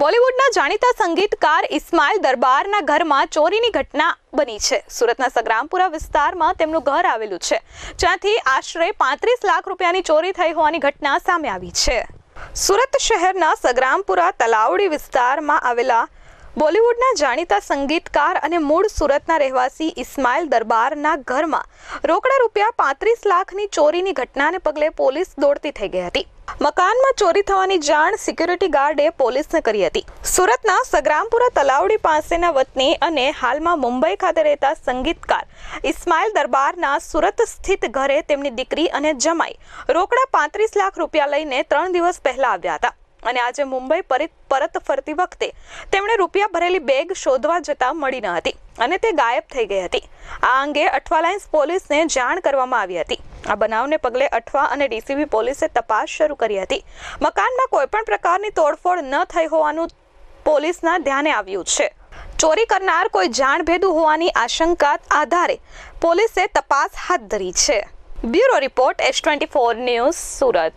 બોલિવૂડના જાણીતા સંગીતકાર ઇસ્માઇલ દરબારના ઘરમાં ચોરીની ઘટના બની છે. સુરતના સગ્રામપુરા વિસ્તારમાં તેમનું ઘર આવેલું છે, જ્યાંથી આશરે પાંત્રીસ લાખ રૂપિયાની ચોરી થઈ હોવાની ઘટના સામે આવી છે. સુરત શહેરના સગ્રામપુરા તલાવડી વિસ્તારમાં આવેલા બોલિવૂડના જાણીતા સંગીતકાર અને મૂળ સુરતના રહેવાસી ઇસ્માઇલ દરબારના ઘરમાં રોકડા રૂપિયા પાંત્રીસ લાખની ચોરીની ઘટનાને પગલે પોલીસ દોડતી થઈ ગઈ હતી. મકાનમાં ચોરી થવાની જાણ સિક્યુરિટી ગાર્ડે પોલીસને કરી હતી. સુરતના સગ્રામપુરા તલાવડી પાસેના વતની અને હાલમાં મુંબઈ ખાતે રહેતા સંગીતકાર ઇસ્માઇલ દરબારના સુરત સ્થિત ઘરે તેમની દીકરી અને જમાઈ રોકડા પાંત્રીસ લાખ રૂપિયા લઈને ત્રણ દિવસ પહેલા આવ્યા હતા. અને આજે મુંબઈ પરત ફરતી વખતે તેમણે રૂપિયા ભરેલી બેગ શોધવા જતા મળી ન હતી અને તે ગાયબ થઈ ગઈ હતી. આ અંગે અઠવાલાઇન્સ પોલીસને જાણ કરવામાં આવી હતી. આ બનાવને પગલે અઠવા અને ડીસીબી પોલીસે તપાસ શરૂ કરી હતી. મકાનમાં કોઈપણ પ્રકારની તોડફોડ ન થઈ હોવાનું પોલીસના ધ્યાને આવ્યું છે. ચોરી કરનાર કોઈ જાણભેદું હોવાની આશંકા આધારે પોલીસે તપાસ હાથ ધરી છે. Bureau report S twenty four news Surat.